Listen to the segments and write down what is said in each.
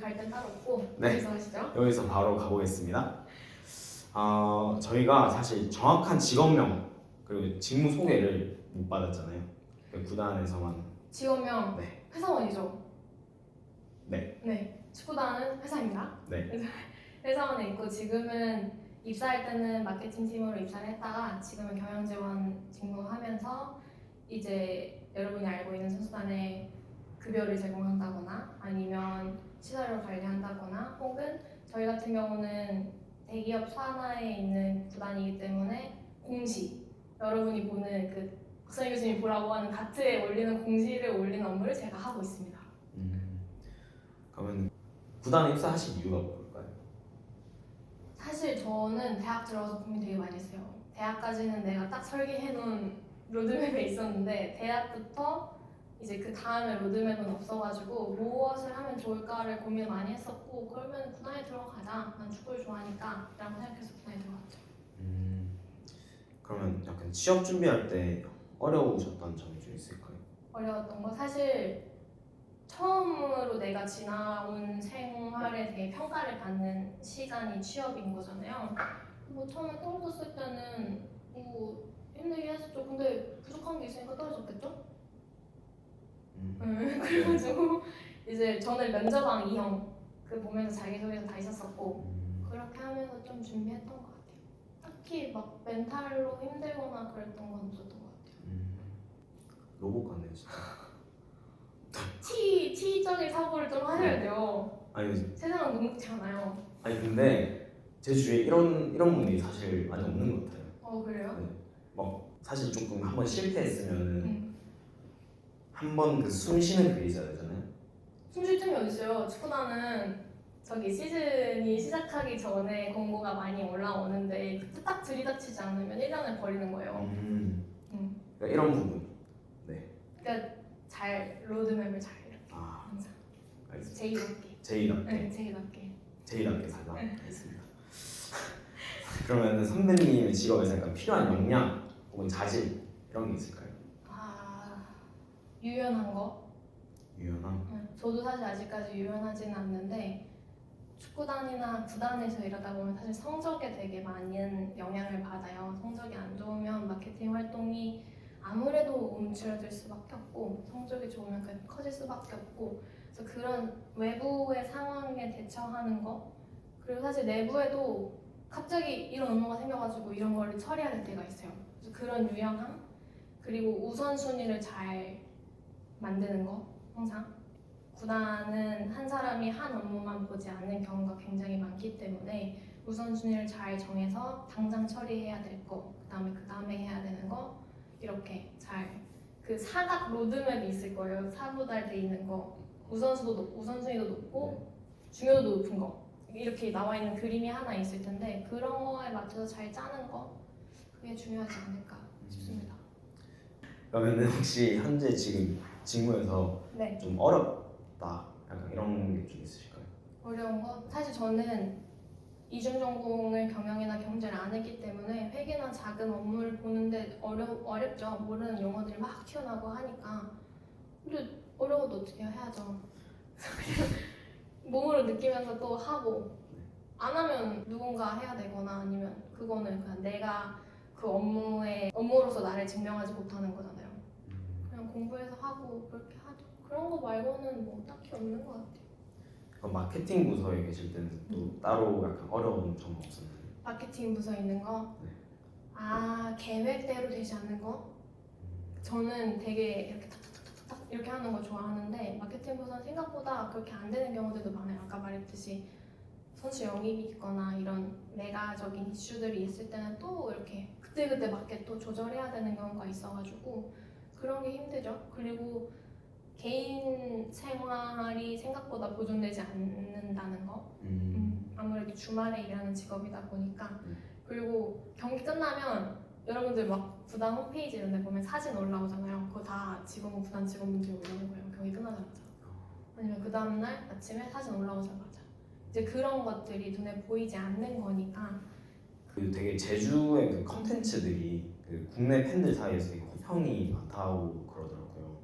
갈땐 따로 없고 네. 여기서 하시죠. 여기서 바로 가보겠습니다. 어, 저희가 사실 정확한 직업명 그리고 직무 소개를 못 받았잖아요. 그 구단에서만 직업명 네. 회사원이죠. 네. 네. 축구단은 회사입니다. 네. 회사원에 있고 지금은 입사할 때는 마케팅 팀으로 입사를 했다가 지금은 경영 지원 직무하면서 이제 여러분이 알고 있는 선수단에 급여를 제공한다거나 아니면 시설을 관리한다거나 혹은 저희 같은 경우는 대기업 산하에 있는 구단이기 때문에 공시 여러분이 보는 그 박선희 교수님이 보라고 하는 다트에 올리는 공시를 올리는 업무를 제가 하고 있습니다. 음, 그러면 구단에 입사하신 이유가 뭘까요? 사실 저는 대학 들어가서 고민 되게 많이 했어요. 대학까지는 내가 딱 설계해놓은 로드맵에 있었는데 대학부터 이제 그 다음에 로드맵은 없어가지고 무엇을 하면 좋을까를 고민 많이 했었고 그러면 구단에 들어가자. 난 축구를 좋아하니까 라고 생각해서 구단에 들어갔죠. 음, 그러면 약간 취업 준비할 때 어려우셨던 점이 좀 있을까요? 어려웠던 거 사실 처음으로 내가 지나온 생활에 대해 평가를 받는 시간이 취업인 거잖아요. 뭐 처음에 떨어졌을 때는 뭐 힘들게 했었죠. 근데 부족한 게 있으니까 떨어졌겠죠? 음, 음, 그래가지고 이제 저는 면접왕 이형 그 보면서 자기소개서 다 있었었고 음, 그렇게 하면서 좀 준비했던 것 같아요. 딱히 막 멘탈로 힘들거나 그랬던 건 없었던 것 같아요. 음, 로봇 같네요 진짜. 티, 티적인 사고를 좀 하셔야 돼요. 아니 세상은 녹록지 않아요. 아니 근데 제 주위에 이런 이런 분들이 사실 많이 없는 것 같아요. 어 그래요? 사실 조금 한번 실패했으면 은 응. 한 번 그 숨 쉬는 그게 있어야 되잖아요. 숨쉴 틈이 어딨어요. 축구단은 저기 시즌이 시작하기 전에 공고가 많이 올라오는데 그때 딱 들이닥치지 않으면 1년을 버리는 거예요. 음, 음. 그러니까 이런 부분. 그러니까 잘 로드맵을 잘 이렇게 아, 항상 알겠습니다. 제이롭게. 제이답게 네, 제이롭게. 제이답게 살다. 네. 알겠습니다. 그러면 선배님의 직업에서 약간 필요한 역량 혹은 자질 이런 게 있을까요? 아 유연한 거. 유연함. 네, 저도 사실 아직까지 유연하지는 않는데 축구단이나 구단에서 일하다 보면 사실 성적에 되게 많은 영향을 받아요. 성적이 안 좋으면 마케팅 활동이 아무래도 움츠러들 수밖에 없고 성적이 좋으면 그게 커질 수밖에 없고 그래서 그런 외부의 상황에 대처하는 거 그리고 사실 내부에도 갑자기 이런 업무가 생겨가지고 이런 거를 될 때가 있어요. 그래서 그런 유연함 그리고 우선순위를 잘 만드는 거 항상. 구단은 한 사람이 한 업무만 보지 않는 경우가 굉장히 많기 때문에 우선순위를 잘 정해서 당장 처리해야 될 거, 그다음에 그 다음에 해야 되는 거 이렇게 잘 그 사각 로드맵이 있을 거예요. 사보달돼 있는 거. 우선수도 높, 우선순위도 높고 중요도도 높은 거. 이렇게 나와 있는 그림이 하나 있을 텐데 그런 거에 맞춰서 잘 짜는 거 그게 중요하지 않을까 싶습니다. 그러면 혹시 현재 지금 직무에서 네. 좀 어렵다 약간 이런 게 좀 있으실까요? 어려운 거? 사실 저는 이중 전공을 경영이나 경제를 안 했기 때문에 회계나 자금 업무를 보는데 어려, 어렵죠. 모르는 용어들이 막 튀어나오고 하니까. 근데 어려워도 어떻게 해야죠. 몸으로 느끼면서 또 하고 안 하면 누군가 해야 되거나 아니면 그거는 그냥 내가 그 업무에 업무로서 나를 증명하지 못하는 거잖아요. 음, 그냥 공부해서 하고 그렇게 하죠. 그런 거 말고는 뭐 딱히 없는 것 같아요. 그럼 마케팅 부서에 계실 때는 또 따로 약간 어려운 점은 없었나요? 마케팅 부서 있는 거? 네. 아 계획대로 되지 않는 거? 저는 되게 이렇게 탁탁탁탁탁 이렇게 하는 거 좋아하는데 마케팅 부서는 생각보다 그렇게 안 되는 경우들도 많아요. 아까 말했듯이 선수 영입이 있거나 이런 메가적인 이슈들이 있을 때는 또 이렇게 그때그때 맞게 또 조절해야 되는 경우가 있어가지고 그런 게 힘들죠. 그리고 개인 생활이 생각보다 보존되지 않는다는 거. 음, 음, 아무래도 주말에 일하는 직업이다 보니까. 음. 그리고 경기 끝나면 여러분들 막 구단 홈페이지 이런 데 보면 사진 올라오잖아요. 그거 다 직원 구단 직원분들이 올리는 거예요. 경기 끝나자마자. 아니면 그 다음날 아침에 사진 올라오자마자. 이제 그런 것들이 눈에 보이지 않는 거니까. 그 되게 제주의 그 컨텐츠들이 그 국내 팬들 사이에서 되게 호 평이 많다고 그러더라고요.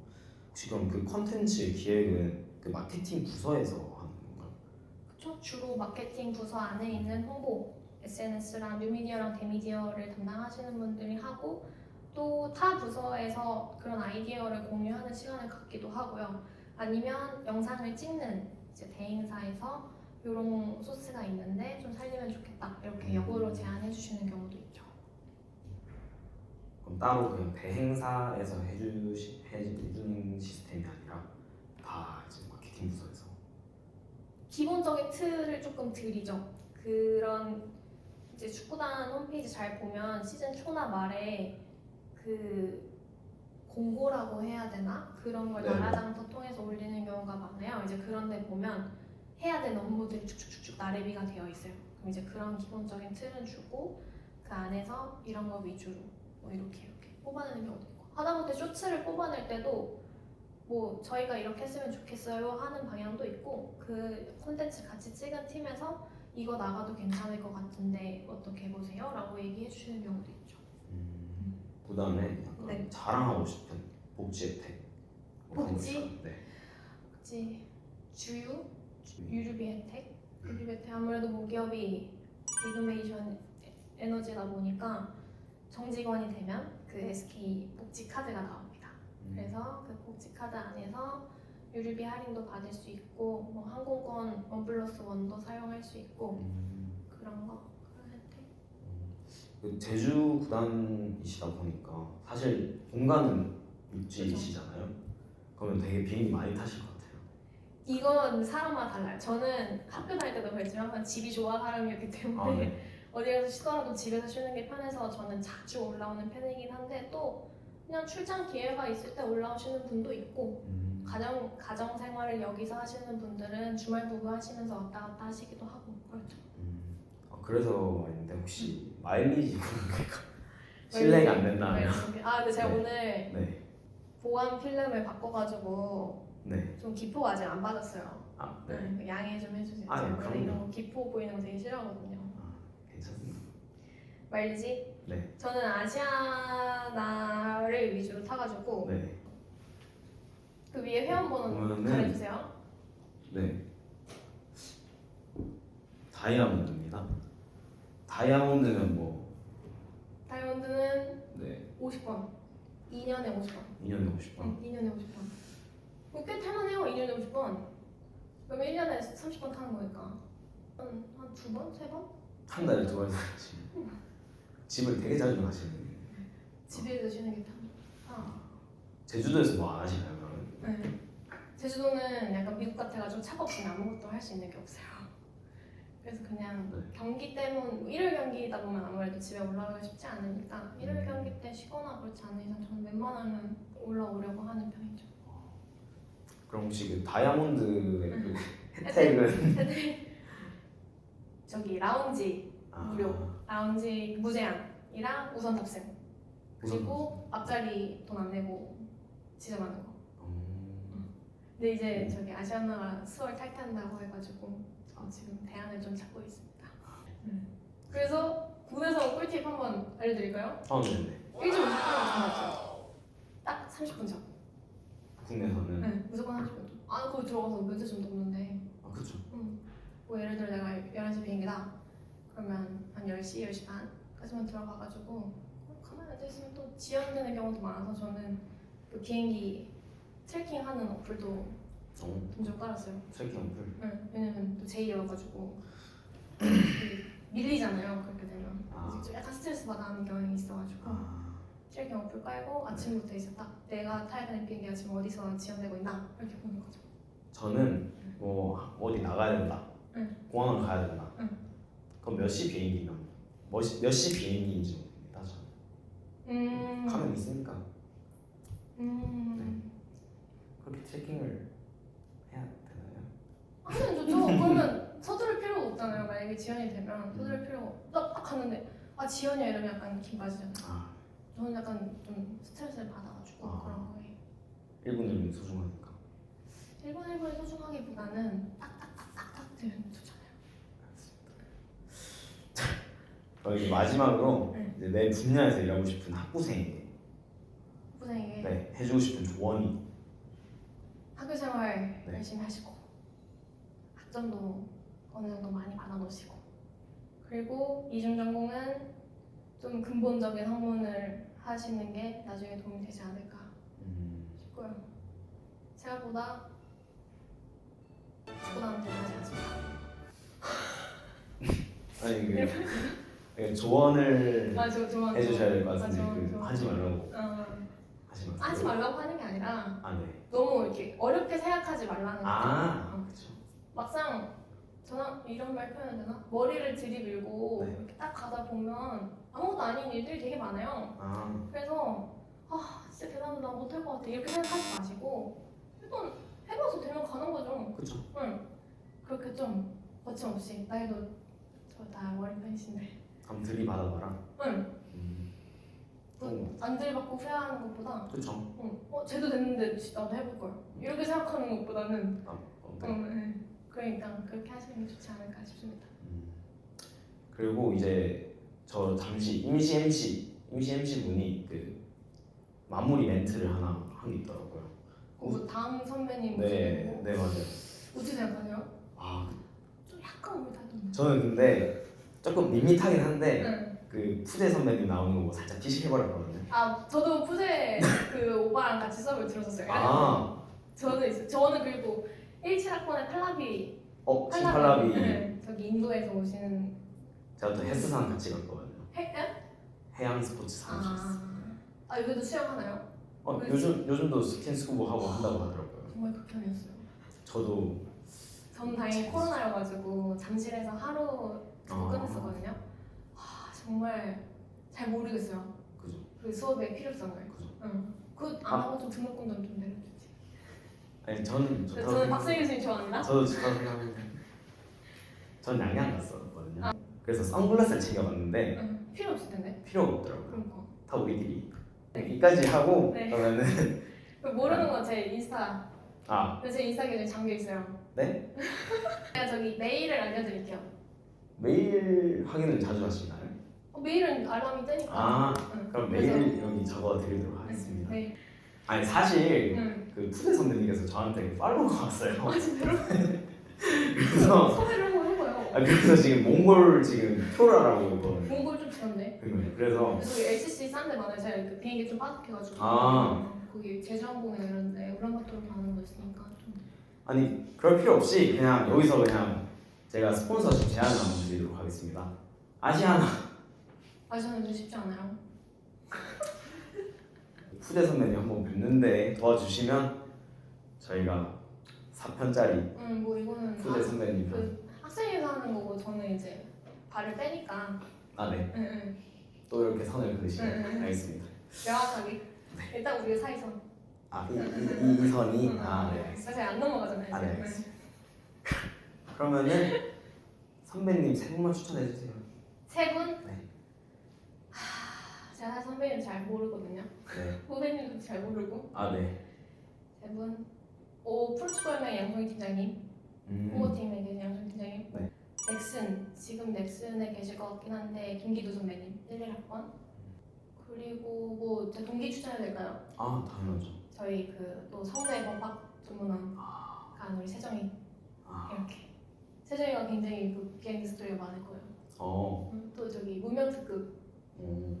지금 그 컨텐츠 기획은 그 마케팅 부서에서 하는 건가요? 그쵸? 주로 마케팅 부서 안에 있는 홍보, SNS랑 뉴미디어랑 대미디어를 담당하시는 분들이 하고 또 타 부서에서 그런 아이디어를 공유하는 시간을 갖기도 하고요. 아니면 영상을 찍는 이제 대행사에서 이런 소스가 있는데 좀 살리면 좋겠다 이렇게 역으로 제안해 주시는 경우도 있죠. 그럼 따로 그냥 대행사에서 해주시 해주는 시스템이 아니라 다 이제 마케팅 부서에서 기본적인 틀을 조금 드리죠. 그런 이제 축구단 홈페이지 잘 보면 시즌 초나 말에 그 공고라고 해야 되나 그런 걸 네. 나라장터 통해서 올리는 경우가 많아요. 이제 그런데 보면 해야 되는 업무들이 쭉쭉쭉쭉 나래비가 되어 있어요. 그럼 이제 그런 기본적인 틀은 주고 그 안에서 이런 거 위주로 뭐 이렇게 이렇게 뽑아내는 경우도 있고 하다못해 쇼츠를 뽑아낼 때도 뭐 저희가 이렇게 했으면 좋겠어요 하는 방향도 있고 그 콘텐츠 같이 찍은 팀에서 이거 나가도 괜찮을 것 같은데 어떻게 보세요? 라고 얘기해 주시는 경우도 있죠 음, 구단에 약간 네. 자랑하고 싶은 복지 혜택 뭐 복지? 네. 혹시 주유? 유류비 혜택? 유류비 혜택 아무래도 모기업이 리노메이션 에너지다 보니까 정직원이 되면 그 SK 복지 카드가 나옵니다 음, 그래서 그 복지 카드 안에서 유류비 할인도 받을 수 있고 뭐 항공권 원 플러스 원도 사용할 수 있고 음, 그런 거 그런 혜택 그 제주 구단이시다 보니까 사실 본가는 육지시잖아요. 그러면 되게 비행기 많이 타실 것 같아요. 이건 사람마다 달라요. 저는 학교 다닐 때도 그랬지만 집이 좋아 사람이었기 때문에 아, 네. 어디 가서 쉬더라도 집에서 쉬는 게 편해서 저는 자주 올라오는 편이긴 한데 또 그냥 출장 기회가 있을 때 올라오시는 분도 있고 음, 가정 가정 생활을 여기서 하시는 분들은 주말 부부 하시면서 왔다 갔다 하시기도 하고 그렇죠. 음. 아, 그래서 말인데 혹시 마일리지 그러니까 실례가 안 된다면 네, 아 근데 제가 네. 오늘 네, 보안 필름을 바꿔가지고 네, 좀 기포 아직 안 받았어요. 아, 네, 네, 그 양해 좀 해주세요. 아, 제가 네, 그럼요. 이런 거 기포 보이는 거 되게 싫어하거든요. 아, 괜찮습니다. 말리지? 네. 저는 아시아나를 위주로 타가지고 네, 그 위에 회원번호 그러면은- 가려주세요. 네. 다이아몬드입니다. 다이아몬드는 뭐, 다이아몬드는 네, 50번. 2년에 50번. 2년에 50번. 응, 2년에 50번. 어, 꽤 탈만해요, 2년에 50번. 그러면 1년에 30번 타는 거니까. 한, 한두 번? 세 번? 한 달에 두 번씩 가시면 집을 되게 자주 가시는 집에서 쉬는 게 탐. 아, 제주도에서 뭐 안 하시나요 그러면? 네. 제주도는 약간 미국 같아가지고 차가 없으면 아무것도 할 수 있는 게 없어요. 그래서 그냥 네. 경기 때문 뭐 일요일 경기다 보면 아무래도 집에 올라오기가 쉽지 않으니까 일요일 음. 경기 때 쉬거나 그렇지 않은 이상 저는 웬만하면 올라오려고 하는 편이죠. 그럼 혹시 그 다이아몬드의 그 음. 혜택은 근데 저기 라운지 아, 무료. 라운지 무제한이랑 우선 탑승 그리고 앞자리 돈 안 내고 지점하는 거. 음, 근데 이제 저기 아시아나가 수월 탈퇴한다고 해가지고 어, 지금 대안을 좀 찾고 있습니다. 음. 그래서 국내선 꿀팁 한번 알려드릴까요? 아 네네. 일찍 50분 전화왔어요. 딱 30분 전. 국내선은 네, 무조건 30분 전. 아, 거기 들어가서 몇 대좀 넘는데. 아 그렇죠. 음. 뭐 예를 들어 내가 11시 비행기다. 그러면 한 10시, 10시 반까지만 들어가가지고 어, 가만히 앉아있으면 또 지연되는 경우도 많아서 저는 그 비행기 트래킹하는 어플도 어, 돈좀 깔았어요. 트래킹 어플. 네, 왜냐면 또 제이여가지고 밀리잖아요. 그렇게 되면 아. 좀 약간 스트레스 받아하는 경향이 있어가지고 아, 트래킹 어플 깔고 아침부터 이제 딱 내가 타야 되는 비행기가 지금 어디서 지연되고 있나 이렇게 보는 거죠. 저는 뭐 어디 나가야 된다. 응. 공항을 가야 된다. 응. 그럼 몇 시 비행기면 몇시 비행기인지. 저는 음, 가면 있으니까 음, 그렇게 트래킹을 해야 되나요? 하면 좋죠. 그러면 서두를 필요가 없잖아요. 만약에 지연이 되면 서두를 필요가 없. 딱, 딱 갔는데 아 지연이야 이러면 약간 긴 빠지잖아요. 아, 저는 약간 좀 스트레스를 받아가지고 아. 그런 거에 1분 1분 소중하니까. 1분 1분이 소중하기보다는 딱딱딱딱딱 되면 좋잖아요. 어, 이제 마지막으로 네. 이제 내 분야에서 일하고 싶은 학부생에게 부생에게 네, 해주고 싶은 조언이 학교 생활 네. 열심히 하시고 학점도 어느 정도 많이 받아놓으시고 그리고 이중 전공은 좀 근본적인 학문을 하시는 게 나중에 도움이 되지 않을까 음, 싶고요. 생각보다 축구단은 대단하지 않습니다. 아니 그 그 조언을 아, 저 좋아. 해주셔야 될 것 같은데 아, 좋아, 그 좋아. 하지 말라고 어, 하지 마세요. 하지 말라고 하는 게 아니라 아 네. 너무 이렇게 어렵게 생각하지 말라는 거죠. 아 어. 그렇죠. 막상 저는 이런 말 표현해야 되나? 머리를 들이밀고 네. 이렇게 딱 가다 보면 아무것도 아닌 일들이 되게 많아요. 아 그래서 아 진짜 대단하다 나 못할 것 같아 이렇게 생각하지 마시고 일단 해봐서 되면 가는 거죠. 그렇죠. 응. 그렇게 좀 거침없이 나이도 저 다 어린 편이신데. 한번 들이받아봐라. 응. 음, 그안 들이받고 후회하는 것보다 그렇죠. 응. 어 쟤도 됐는데 나도 해볼 걸. 이렇게 생각하는 것보다는 아, 어, 네. 응, 응. 그러니까 그렇게 하시는 게 좋지 않을까 싶습니다. 음. 그리고 이제 저 잠시 임시 MC 임시 MC 분이 그 마무리 멘트를 하나 한 게 있더라고 요. 그 다음 선배님 네, 네 맞아요. 어떻게 생각하세요? 아 좀 약간 올드하던데. 저는 근데 조금 밋밋하긴 한데 응. 그 푸대 선배님 나오는 거 보고 살짝 피식해버렸거든요. 아 저도 푸제 그 오빠랑 같이 수업을 들었었어요. 아, 저는 있어요. 저는 그리고 17학번에 팔라비 어 신팔라비 네, 저기 인도에서 오시는 제가 또 헬스장 같이 갔거든요. 해? 에? 해양 스포츠 사무실에서. 아, 아 여기도 수영하나요? 어, 요즘 요즘도 스킨스쿠버 하고 한다고 하더라고요. 정말 극혐이었어요. 저도 저는 다행히 코로나여가지고 잠실에서 하루 아. 끝냈었거든요. 아 정말 잘 모르겠어요. 그죠. 그 수업의 필요성을. 그죠. 응. 그안 아. 하고 좀 등록금 좀, 좀 내려주지. 아니 저는 좋다고 저는 생각- 박승희 교수님 좋아합니다. 저도 좋다고 생각하는데 전 양양 갔었거든요. 아. 그래서 선글라스를 챙겨봤는데 응. 필요 없을 텐데. 필요가 없더라고요. 거. 다 우리끼리 여기까지 하고 네. 그러면은 그 모르는 건 제 인스타. 아 근데 제 인스타 계정 잠겨 있어요. 네? 제가 저기 메일을 알려드릴게요. 메일 확인을 자주 하시나요? 어, 메일은 알람이 뜨니까. 아 응. 그럼 메일 여기 적어드리도록 하겠습니다. 네. 아니 사실 응. 그 푸대 선배님께서 저한테 팔로우가 왔어요. 아 진짜로? 그래서 해봐요. 아 그래서 지금 몽골 지금 표라라고 있거든요. 몽골 좀 비싼데. 그거예요. 그래서 그래서 LCC 싼데 많아요. 제가 그 비행기 좀 빠삭해가지고. 아. 거기 제주항공이나 이런데 우란바토르 가는 거 있으니까 좀. 아니 그럴 필요 없이 그냥 여기서 그냥 제가 스폰서십 제안을 한번 드리도록 하겠습니다. 아시아나 아 저는 좀 쉽지 않아요. 푸대 선배님 한번 뵙는데 도와주시면 저희가 4편짜리 응, 뭐 이거는 푸대 선배님 그 학생회사 하는 거고 저는 이제 발을 빼니까. 아 네 응, 응. 또 이렇게 선을 그으시면 응, 응. 알겠습니다. 명확하게. 일단 우리가 사이선. 아 이 이, 이, 이 선이 응, 아네 응. 사실 안 넘어가잖아요. 아, 네, 지금. 알겠습니다. 그러면은 선배님 세 분만 추천해 주세요. 세 분? 네. 하, 제가 선배님 잘 모르거든요. 네. 후배님도 잘 모르고. 아 네. 세 분. 오 프로축구연맹 양성희 팀장님, 음. 계신 양성희 팀장님. 네. 넥슨 지금 넥슨에 계실 것 같긴 한데 김기두 선배님 11학번. 그리고 뭐 제 동기 추천해도 될까요? 아 당연하죠. 저희 그또 성대 법학 전문원 아, 간 우리 세정이 아. 이렇게 세정이가 굉장히 그 비하인드 스토리가 많을 거예요. 어. 음, 또 저기 무명 특급 오.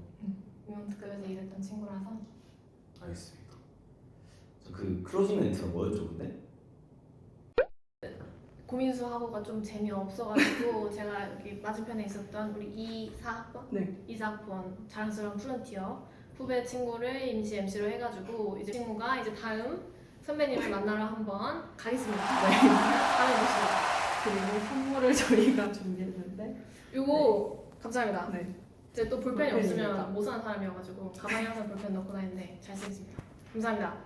무명 특급에서 일했던 친구라서 알겠습니다. 저그 클로징 멘트가 뭐였죠, 근데? 고민수 학우가 좀 재미없어가지고 제가 여기 맞은편에 있었던 우리 이사학번 네. 이사학번 자랑스러운 프론티어 후배 친구를 임시 MC로 해가지고 이제 친구가 이제 다음 선배님을 만나러 한번 가겠습니다. 네. 다음에 보시죠. 그리고 선물을 저희가 준비했는데 요거 감사합니다. 네. 이제 또 볼펜이 볼펜입니다. 없으면 못 사는 사람이어가지고 가방에 항상 볼펜 넣고 다니는데 잘 쓰겠습니다. 감사합니다.